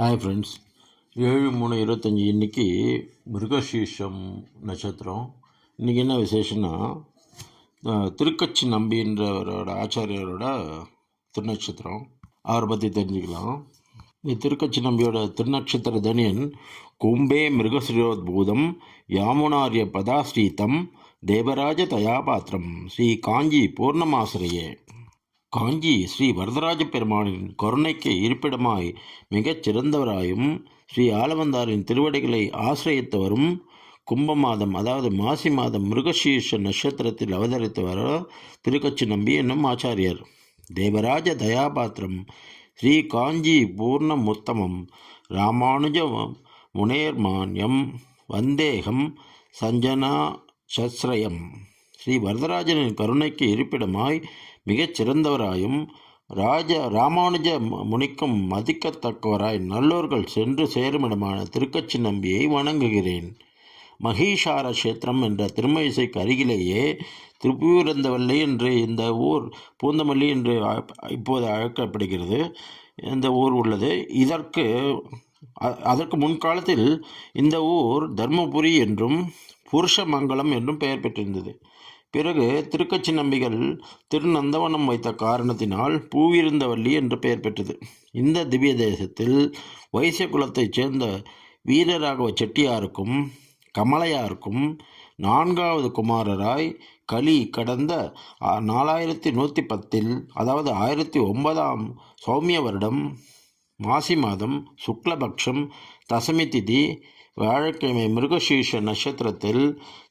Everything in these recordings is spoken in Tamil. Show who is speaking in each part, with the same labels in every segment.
Speaker 1: ஹாய் ஃப்ரெண்ட்ஸ் ஏழு மூணு இருபத்தஞ்சி இன்றைக்கி மிருகசீஷம் நட்சத்திரம். இன்றைக்கி என்ன விசேஷம்னா திருக்கச்சி நம்பின்றவரோட ஆச்சாரியரோட திருநட்சத்திரம். அவரை பற்றி தெரிஞ்சுக்கலாம். இந்த திருக்கச்சி நம்பியோட திருநட்சத்திர தனியன் கும்பே மிருகசிரோத்பூதம் யாமுனாரிய பதாஸ்ரீதம் தேவராஜ தயாபாத்திரம் ஸ்ரீ காஞ்சி பூர்ணமாசிரியே. காஞ்சி ஸ்ரீ வரதராஜ பெருமானின் கருணைக்கு இருப்பிடமாய் மிகச் சிறந்தவராயும் ஸ்ரீ ஆலவந்தாரின் திருவடிகளை ஆசிரியத்தவரும் கும்ப மாதம் அதாவது மாசி மாதம் மிருகசீர்ஷ நட்சத்திரத்தில் அவதரித்தவர் திருக்கச்சி நம்பி என்னும் ஆச்சாரியர். தேவராஜ தயாபாத்திரம் ஸ்ரீ காஞ்சி பூர்ணமுத்தமம் ராமானுஜ முனேர்மான்யம் வந்தேகம் சஞ்சனா சஸ்ரயம். ஸ்ரீ வரதராஜனின் கருணைக்கு இருப்பிடமாய் மிகச் சிறந்தவராயும் ராஜ ராமானுஜ முனிக்கும் மதிக்கத்தக்கவராய் நல்லோர்கள் சென்று சேருமிடமான திருக்கச்சி நம்பியை வணங்குகிறேன். மகிஷார கஷேத்திரம் என்ற திருமயிசைக்கு அருகிலேயே திருப்பூரந்தவல்லி என்று இந்த ஊர் பூந்தமல்லி என்று இப்போது அழைக்கப்படுகிறது. இந்த ஊர் உள்ளது. இதற்கு அதற்கு முன்காலத்தில் இந்த ஊர் தர்மபுரி என்றும் புருஷமங்கலம் என்றும் பெயர் பெற்றிருந்தது. பிறகு திருக்கச்சி நம்பிகள் திருநந்தவனம் வைத்த காரணத்தினால் பூவிருந்தவல்லி என்று பெயர் பெற்றது. இந்த திவ்ய தேசத்தில் வைசிய குலத்தைச் சேர்ந்த வீரராகவ செட்டியாருக்கும் கமலையாருக்கும் நான்காவது குமாரராய் கலி கடந்த நாலாயிரத்தி நூற்றி பத்தில் அதாவது ஆயிரத்தி ஒன்பதாம் சௌமிய வருடம் மாசி மாதம் சுக்லபக்ஷம் தசமி திதி வியாழக்கிழமை மிருகசீஷ நட்சத்திரத்தில்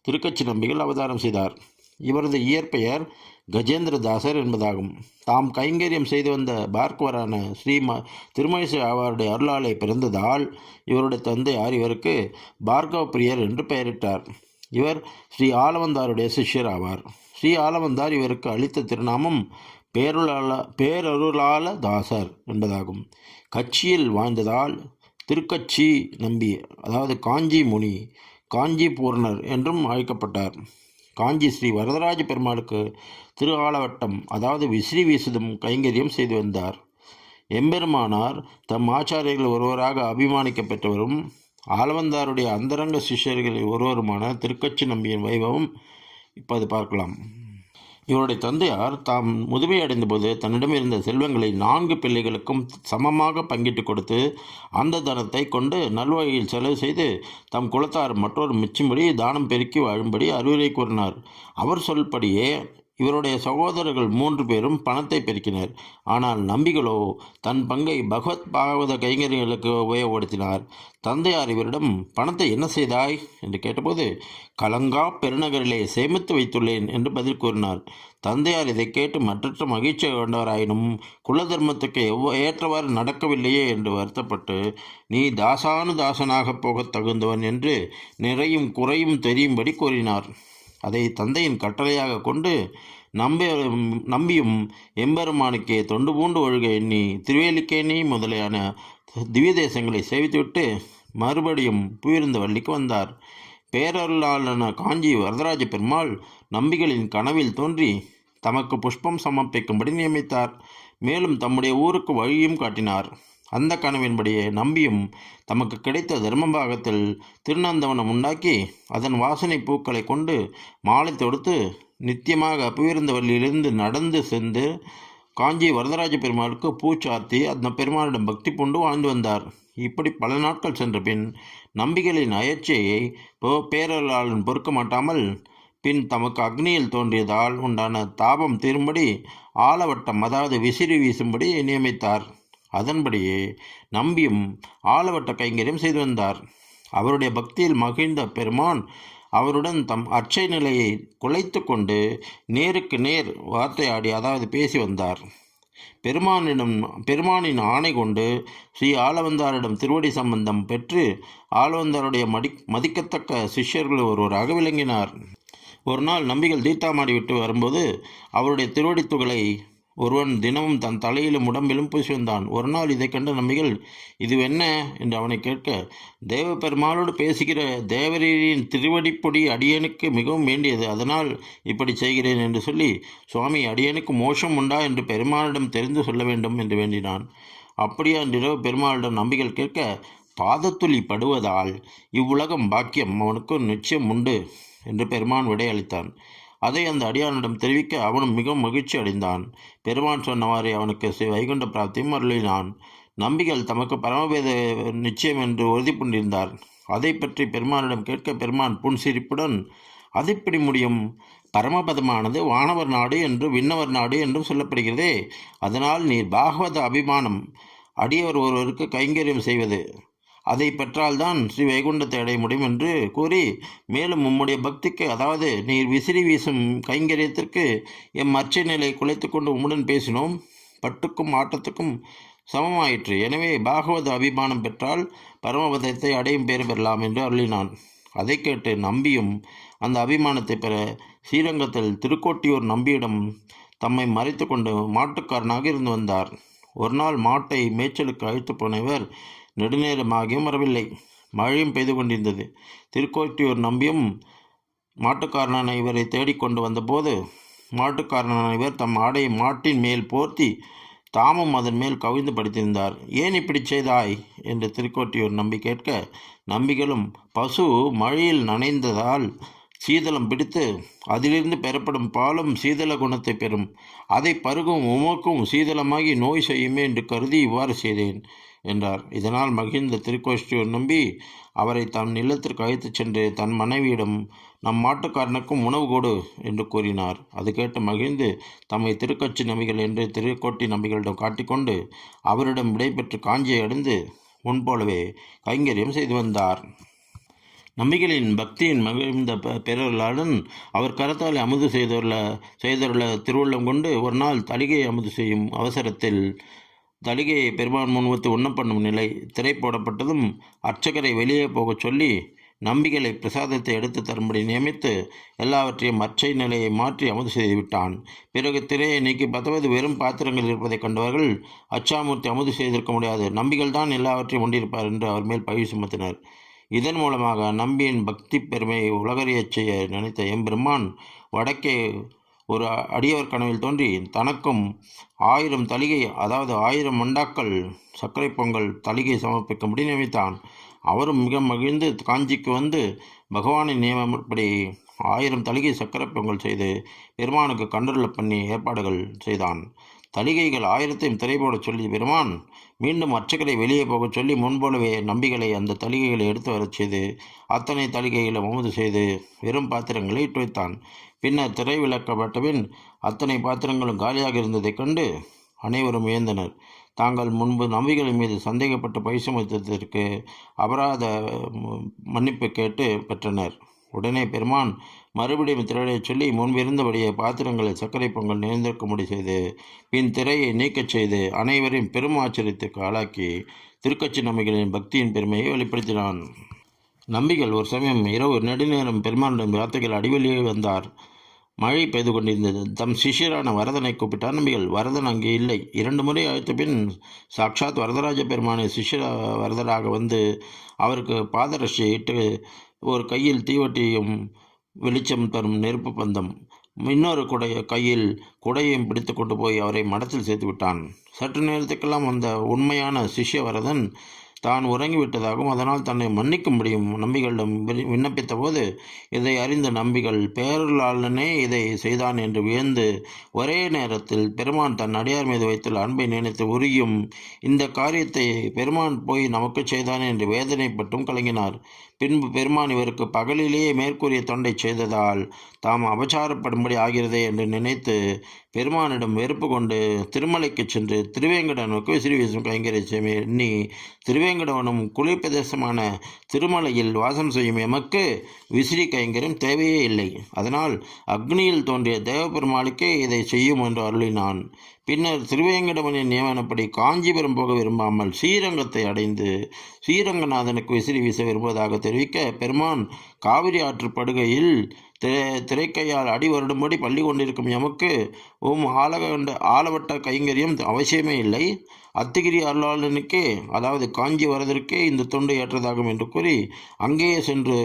Speaker 1: திருக்கச்சி நம்பிகள் அவதாரம் செய்தார். இவரது இயற்பெயர் கஜேந்திரதாசர் என்பதாகும். தாம் கைங்கரியம் செய்து வந்த பார்க்கவரான ஸ்ரீ ம திருமழிசை அவருடைய அருளாலை பிறந்ததால் இவருடைய தந்தையார் இவருக்கு பார்கவ பிரியர் என்று பெயரிட்டார். இவர் ஸ்ரீ ஆலவந்தாருடைய சிஷ்யர் ஆவார். ஸ்ரீ ஆலவந்தார் இவருக்கு அளித்த திருநாமம் பேருளால பேரருளால தாசர் என்பதாகும். கட்சியில் வாழ்ந்ததால் திருக்கச்சி நம்பி அதாவது காஞ்சி முனி காஞ்சி பூர்ணர் என்றும் அழைக்கப்பட்டார். காஞ்சி ஸ்ரீ வரதராஜ பெருமாளுக்கு திரு ஆலவட்டம் அதாவது விசிறி வீசுதும் கைங்கரியம் செய்து வந்தார். எம்பெருமானார் தம் ஆச்சாரியர்கள் ஒருவராக அபிமானிக்க பெற்றவரும் ஆலவந்தாருடைய அந்தரங்க சிஷ்யர்களில் ஒருவருமான திருக்கச்சி நம்பியின் வைபவம் இப்போது பார்க்கலாம். இவருடைய தந்தையார் தாம் முதுமை அடைந்தபோது தன்னிடம் இருந்த செல்வங்களை நான்கு பிள்ளைகளுக்கும் சமமாக பங்கிட்டு கொடுத்து அந்த தனத்தை கொண்டு நல்வழியில் செலவு செய்து தம் குலத்தார் மற்றொரு மிச்சம்படி தானம் பெருக்கி வாழும்படி அறிவுரை கூறினார். அவர் சொல்படியே இவருடைய சகோதரர்கள் மூன்று பேரும் பணத்தை பெருக்கினர். ஆனால் நம்பிகளோ தன் பங்கை பகவத் பாகவத கைங்கரிகளுக்கு உபயோகப்படுத்தினார். தந்தையார் இவரிடம் பணத்தை என்ன செய்தாய்? என்று கேட்டபோது கலங்கா பெருநகரிலே சேமித்து வைத்துள்ளேன் என்று பதில் கூறினார். தந்தையார் இதை கேட்டு மற்றற்ற மகிழ்ச்சி கொண்டவராயினும் குல தர்மத்துக்கு எவ்வ ஏற்றவாறு நடக்கவில்லையே என்று வருத்தப்பட்டு நீ தாசானுதாசனாக போகத் தகுந்தவன் என்று நிறையும் குறையும் தெரியும்படி கூறினார். அதை தந்தையின் கட்டளையாக கொண்டு நம்பி நம்பியும் எம்பெருமானுக்கே தொண்டு பூண்டு ஒழுக எண்ணி திருவேலிக்கேணி முதலியான திவ்ய தேசங்களை சேவித்துவிட்டு மறுபடியும் புயிருந்த வள்ளிக்கு வந்தார். பேரருளாளன காஞ்சி வரதராஜ பெருமாள் நம்பிகளின் கனவில் தோன்றி தமக்கு புஷ்பம் சமர்ப்பிக்கும்படி நியமித்தார். மேலும் தம்முடைய ஊருக்கு வழியும் காட்டினார். அந்த கனவின்படியே நம்பியும் தமக்கு கிடைத்த தர்மபாகத்தில் திருநந்தவனம் உண்டாக்கி அதன் வாசனை பூக்களை கொண்டு மாலை தொடுத்து நித்தியமாக புயிருந்தவரிலிருந்து நடந்து சென்று காஞ்சி வரதராஜ பெருமாளுக்கு பூச்சார்த்தி அந்த பெருமாளிடம் பக்தி பூண்டு வாழ்ந்து வந்தார். இப்படி பல நாட்கள் சென்ற பின் நம்பிகளின் அயற்சியை பேரலாளன் பொறுக்க மாட்டாமல் பின் தமக்கு அக்னியில் தோன்றியதால் உண்டான தாபம் தீரும்படி ஆலவட்டம் அதாவது விசிறி வீசும்படி நியமித்தார். அதன்படியே நம்பியும் ஆலவட்ட கைங்கரியம் செய்து வந்தார். அவருடைய பக்தியில் மகிழ்ந்த பெருமான் அவருடன் தம் அச்சை நிலையை குலைத்து கொண்டு நேருக்கு நேர் வார்த்தையாடி அதாவது பேசி வந்தார். பெருமானிடம் பெருமானின் ஆணை கொண்டு ஸ்ரீ ஆளவந்தாரிடம் திருவடி சம்பந்தம் பெற்று ஆளவந்தாருடைய மடி மதிக்கத்தக்க சிஷ்யர்கள் ஒருவராக விளங்கினார். ஒரு நாள் நம்பிகள் தீட்டாமாடி விட்டு வரும்போது அவருடைய திருவடி துகளை ஒருவன் தினமும் தன் தலையிலும் உடம்பிலும் பூசி வந்தான் ஒரு நாள் இதை கண்ட நம்பிகள் இது என்ன? என்று அவனை கேட்க தேவ பெருமாளோடு பேசுகிற தேவரீரின் திருவடிப்பொடி அடியனுக்கு மிகவும் வேண்டியது. அதனால் இப்படி செய்கிறேன் என்று சொல்லி சுவாமி அடியனுக்கு மோஷம் உண்டா? என்று பெருமாளிடம் தெரிந்து சொல்ல வேண்டும் என்று வேண்டினான். அப்படியா என்றிரவு பெருமாளிடம் நம்பிகள் கேட்க பாதத்துளி படுவதால் இவ்வுலகம் பாக்கியம் அவனுக்கு நிச்சயம் உண்டு என்று பெருமான் விடையளித்தான். அதை அந்த அடியானிடம் தெரிவிக்க அவனும் மிகவும் மகிழ்ச்சி அடைந்தான். பெருமான் சொன்னவாறே அவனுக்கு ஸ்ரீ வைகுண்ட பிராப்தியும் அருளினான் நம்பிகள் தமக்கு பரமபேத நிச்சயம் என்று உறுதி பூண்டிருந்தார் அதை பற்றி பெருமானிடம் கேட்க பெருமான் புன்சிரிப்புடன் அது எப்படி முடியும். பரமபதமானது வானவர் நாடு என்று விண்ணவர் நாடு என்றும் சொல்லப்படுகிறதே. அதனால் நீர் பாகவத அபிமானம். அடியவர் ஒருவருக்கு கைங்கரியம் செய்வது. அதை பெற்றால்தான் ஸ்ரீ வைகுண்டத்தை அடைய முடியும் என்று கூறி மேலும் உம்முடைய பக்திக்கு அதாவது நீர் விசிறி வீசும் கைங்கரியத்திற்கு எம் அச்சை நிலை குலைத்து கொண்டு உம்முடன் பேசினோம். பட்டுக்கும் ஆட்டத்துக்கும் சமமாயிற்று. எனவே பாகவத அபிமானம் பெற்றால் பரமபதத்தை அடையும் பேர் பெறலாம் என்று அருளினான். அதை கேட்டு நம்பியும் அந்த அபிமானத்தை பெற ஸ்ரீரங்கத்தில் திருக்கோட்டியூர் நம்பியிடம் தம்மை மறைத்து கொண்டு மாட்டுக்காரனாக இருந்து வந்தார். ஒரு நாள் மாட்டை மேய்ச்சலுக்கு அழைத்து போனவர் நெடுநேரமாகியும் வரவில்லை. மழையும் பெய்து கொண்டிருந்தது. திருக்கோட்டியூர் நம்பியும் மாட்டுக்காரனான இவரை தேடிக்கொண்டு வந்தபோது மாட்டுக்காரனான இவர் தம் ஆடையை மாட்டின் மேல் போர்த்தி தாமும் அதன் மேல் கவிழ்ந்து படுத்திருந்தார். ஏன் இப்படி செய்தாய்? என்று திருக்கோட்டியூர் நம்பி கேட்க நம்பிகளும் பசு மழையில் நனைந்ததால் சீதளம் பிடித்து அதிலிருந்து பெறப்படும் பாலும் சீதள குணத்தை பெறும். அதை பருகும் உமக்கும் சீதளமாகி நோய் செய்யுமே என்று கருதி இவ்வாறு செய்தேன் என்றார். இதனால் மகிழ்ந்த திருக்கோஷ்டியூர் நம்பி அவரை தன் இல்லத்திற்கு அழைத்துச் சென்று தன் மனைவியிடம் நம் மாட்டுக்காரனுக்கும் உணவு கொடு என்று கூறினார். அது கேட்டு மகிழ்ந்து தம்மை திருக்கட்சி நம்பிகள் என்று திருக்கோட்டி நம்பிகளிடம் காட்டிக்கொண்டு அவரிடம் விடைபெற்று காஞ்சியை அடைந்து முன்போலவே கைங்கரியம் செய்து வந்தார். நம்பிகளின் பக்தியின் மகிழ்ந்த பெ- பேரருளாளன் அவர் கரத்தால் அமுது செய்துள்ள செய்துள்ள திருவுள்ளம் கொண்டு ஒரு நாள் தலிகை அமுது செய்யும் அவசரத்தில் தலிகையை பெருமான் முன்வத்து உண்ணப்பண்ணும் நிலை திரை போடப்பட்டதும் அர்ச்சகரை வெளியே போகச் சொல்லி நம்பிகளை பிரசாதத்தை எடுத்து தரும்படி நியமித்து எல்லாவற்றையும் அர்ச்சை நிலையை மாற்றி அமுது செய்துவிட்டான் பிறகு திரையை நீக்கி பத்தவது வெறும் பாத்திரங்கள் இருப்பதைக் கண்டவர்கள் அச்சாமூர்த்தி அமுது செய்திருக்க முடியாது. நம்பிகள் தான் எல்லாவற்றையும் கொண்டிருப்பார் என்று அவர் மேல் பழி சுமத்தினர். இதன் மூலமாக நம்பியின் பக்தி பெருமையை உலகறியச் செய்ய நினைத்த எம்பெருமான் வடக்கே ஒரு அடியவர் கனவில் தோன்றி தனக்கும் ஆயிரம் தலிகை அதாவது ஆயிரம் மண்டாக்கள் சர்க்கரை பொங்கல் தலிகை சமர்ப்பிக்கும்படி நியமித்தான் அவரும் மிக மகிழ்ந்து காஞ்சிக்கு வந்து பகவானின் நியமப்படி ஆயிரம் தலிகை சர்க்கரை பொங்கல் செய்து பெருமானுக்கு கண்டருள பண்ணி ஏற்பாடுகள் செய்தான். தலிகைகள் ஆயிரத்தையும் திரைபோட சொல்லி பெருமான் மீண்டும் அர்ச்சகரை வெளியே போகச் சொல்லி முன்போலவே நம்பிகளை அந்த தலிகைகளை எடுத்து வரச் செய்து அத்தனை தலிகைகளை அமுது செய்து வெறும் பாத்திரங்களை இட்டு வைத்தான். பின்னர் திரை விளக்கப்பட்டபின் அத்தனை பாத்திரங்களும் காலியாக இருந்ததைக் கண்டு அனைவரும் வியந்தனர். தாங்கள் முன்பு நம்பிகளின் மீது சந்தேகப்பட்டு பைசு சுமத்ததற்கு அபராத மன்னிப்பு கேட்டு பெற்றனர். உடனே பெருமான் மறுபடியும் திரையச் சொல்லி முன்பிருந்தபடியே பாத்திரங்களை சர்க்கரை பொங்கல் நிறைந்திருக்கும்படி செய்து பின் திரையை நீக்கச் செய்து அனைவரையும் பெரும் ஆச்சரியத்துக்கு ஆளாக்கி திருக்கட்சி நம்பிகளின் பக்தியின் பெருமையை வெளிப்படுத்தினான். நம்பிகள் ஒரு சமயம் இரவு நெடுநேரம் பெருமானிடம் வார்த்தைகள் அடிவெளியே வந்தார். மழை பெய்து கொண்டிருந்தது. தம் சிஷ்யரான வரதனை கூப்பிட்டார். நம்பிகள் வரதன் அங்கே இல்லை. இரண்டு முறை அழைத்த பின் சாட்சாத் வரதராஜ பெருமானை சிஷ்ய வரதராக வந்து அவருக்கு பாதரட்சியை இட்டு ஒரு கையில் தீவட்டியும் வெளிச்சம் தரும் நெருப்பு பந்தம். இன்னொரு குடைய கையில் குடையையும் பிடித்து கொண்டு போய் அவரை மடத்தில் சேர்த்து விட்டான் சற்று நேரத்துக்கெல்லாம் அந்த உண்மையான சிஷ்யவரதன் தான் உறங்கிவிட்டதாகவும் அதனால் தன்னை மன்னிக்கும்படியும் நம்பிகளிடம் வி- விண்ணப்பித்த போது இதை அறிந்த நம்பிகள் பேரலாளனே இதை செய்தான் என்று வியந்து ஒரே நேரத்தில் பெருமான் தன் அடியார் மீது வைத்துள்ள அன்பை நினைத்து உரியும் இந்த காரியத்தை பெருமான் போய் நமக்கு செய்தான் என்று வேதனைப்பட்டும் கலங்கினார். பின்பு பெருமான் இவருக்கு பகலிலேயே மேற்கூறிய தொண்டை செய்ததால் தாம் அபச்சாரப்படும்படி ஆகிறதே என்று நினைத்து பெருமானிடம் வெறுப்பு கொண்டு திருமலைக்கு சென்று திருவேங்கடனுக்கு விசிறி வீசும் சேமி எண்ணி திருவேங்கடவனும் குளிர் பிரதேசமான திருமலையில் வாசம் செய்யும் எமக்கு விசிறி கைங்கரியம் தேவையே இல்லை. அதனால் அக்னியில் தோன்றிய தேவபெருமாளுக்கே இதை செய்யும் என்று அருளினான். பின்னர் திருவேங்கடவனின் நியமனப்படி காஞ்சிபுரம் போக விரும்பாமல் ஸ்ரீரங்கத்தை அடைந்து ஸ்ரீரங்கநாதனுக்கு விசிறி வீச விரும்புவதாக தெரிவிக்க பெருமான் காவிரி ஆற்று படுகையில் திரை திரைக்கையால் அடி வருடும்படி பள்ளி கொண்டிருக்கும் எமக்கு உம் ஆலகண்ட ஆலவட்ட கைங்கரியம் அவசியமே இல்லை. அத்திகிரி அருளாளனுக்கே அதாவது காஞ்சி வரதற்கே இந்த தொண்டு ஏற்றதாகும் என்று கூறி அங்கேயே சென்று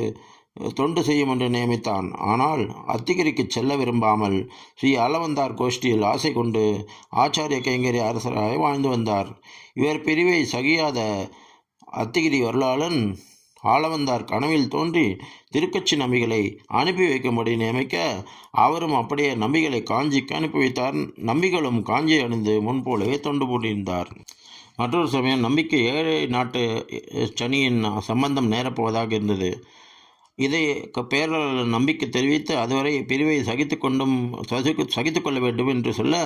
Speaker 1: தொண்டு செய்யும் என்று நியமித்தான். ஆனால் அத்திகிரிக்கு செல்ல விரும்பாமல் ஸ்ரீ அளவந்தார் கோஷ்டியில் ஆசை கொண்டு ஆச்சாரிய கைங்கரி அரசராக வாழ்ந்து வந்தார். இவர் பிரிவை சகியாத அத்திகிரி வரலாளன் ஆளவந்தார் கனவில் தோன்றி திருக்கட்சி நம்பிகளை அனுப்பி வைக்கும்படி நியமிக்க அவரும் அப்படியே நம்பிகளை காஞ்சிக்கு அனுப்பி வைத்தார். நம்பிகளும் காஞ்சி அணிந்து முன்போலவே தொண்டு போட்டிருந்தார் மற்றொரு சமயம் நம்பிக்கை ஏழை நாட்டு சனியின் சம்பந்தம் நேரப்போவதாக இருந்தது. இதை க- பேரலாளர் நம்பிக்கை தெரிவித்து அதுவரை பிரிவை சகித்து கொண்டும் சகித்து சகித்து கொள்ள வேண்டும் என்று சொல்ல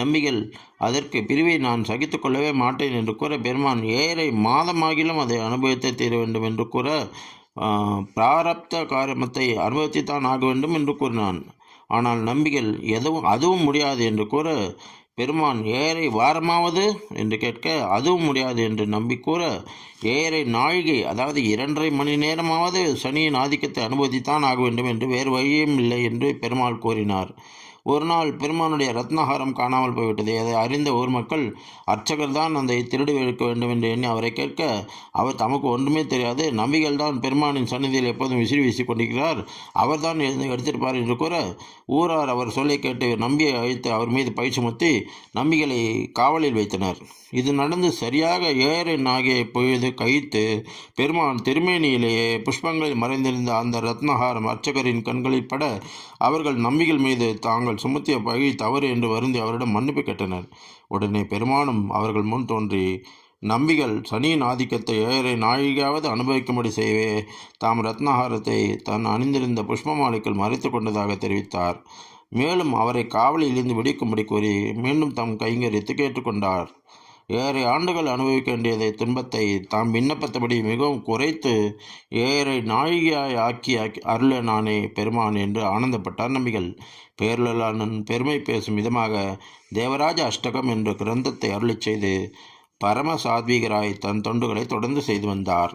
Speaker 1: நம்பிகள் அதற்கு பிரிவை நான் சகித்து கொள்ளவே மாட்டேன் என்று கூற பெருமான் ஏழை மாதமாகிலும் அதை அனுபவித்தே தீர வேண்டும் என்று கூற ஆ, பிராரப்த காரியமத்தை அனுபவித்துத்தான் ஆக வேண்டும் என்று கூறினான். ஆனால் நம்பிகள் எதுவும் அதுவும் முடியாது என்று கூற பெருமான் ஏரை வாரமாவது என்று கேட்க அதுவும் முடியாது என்று நம்பி கூற ஏழரை நாழிகை அதாவது இரண்டரை மணி நேரமாவது சனியின் ஆதிக்கத்தை அனுபவித்தான் ஆக வேண்டும் என்று வேறு வழியும் இல்லை என்று பெருமாள் கூறினார். ஒரு நாள் பெருமானுடைய ரத்னஹாரம் காணாமல் போய்விட்டது. அதை அறிந்த ஊர் மக்கள் அர்ச்சகர் தான் அந்த திருடி எடுக்க வேண்டும் என்று எண்ணி அவரை கேட்க அவர் தமக்கு ஒன்றுமே தெரியாது. நம்பிகள் தான் பெருமானின் சன்னதியில் எப்போதும் விசிறி வீசிக் கொண்டிருக்கிறார். அவர் தான் எடுத்திருப்பார் என்று கூற ஊரார் அவர் சொல்லை கேட்டு நம்பியை அழைத்து அவர் மீது பயிற்சி சுமத்தி நம்பிகளை காவலில் வைத்தனர். இது நடந்து சரியாக ஏழரை நாகிய பொழுது கழித்து பெருமான் திருமேனியிலேயே புஷ்பங்களில் மறைந்திருந்த அந்த ரத்னஹாரம் அர்ச்சகரின் கண்களில் பட அவர்கள் நம்பிகள் மீது தாங்கள் சுமத்திய பகை தவறு என்று வருந்தி அவரிடம் மன்னிப்பு கேட்டனர். உடனே பெருமானும் அவர்கள் முன் தோன்றி நம்பிகள் சனியின் ஆதிக்கத்தை ஏழரை நாழிகாவது அனுபவிக்கும்படி செய்யவே தாம் ரத்னஹாரத்தை தன் அணிந்திருந்த புஷ்ப மாலைக்குள் மறைத்து கொண்டதாக தெரிவித்தார். மேலும் அவரை காவலில் இருந்து விடுக்கும்படி கூறி மீண்டும் தம் கைங்கரித்து கேட்டுக்கொண்டார் ஏழரை ஆண்டுகள் அனுபவிக்க வேண்டியதை துன்பத்தை தாம் விண்ணப்பத்தபடி மிகவும் குறைத்து ஏழரை நாழிகையாய் ஆக்கி அருள நானே பெருமான் என்று ஆனந்தப்பட்டார் நம்பிகள். பேரலாளன் பெருமை பேசும் விதமாக தேவராஜ அஷ்டகம் என்ற கிரந்தத்தை அருளிச் செய்து பரம சாத்வீகராய் தன் தொண்டுகளை தொடர்ந்து செய்து வந்தார்.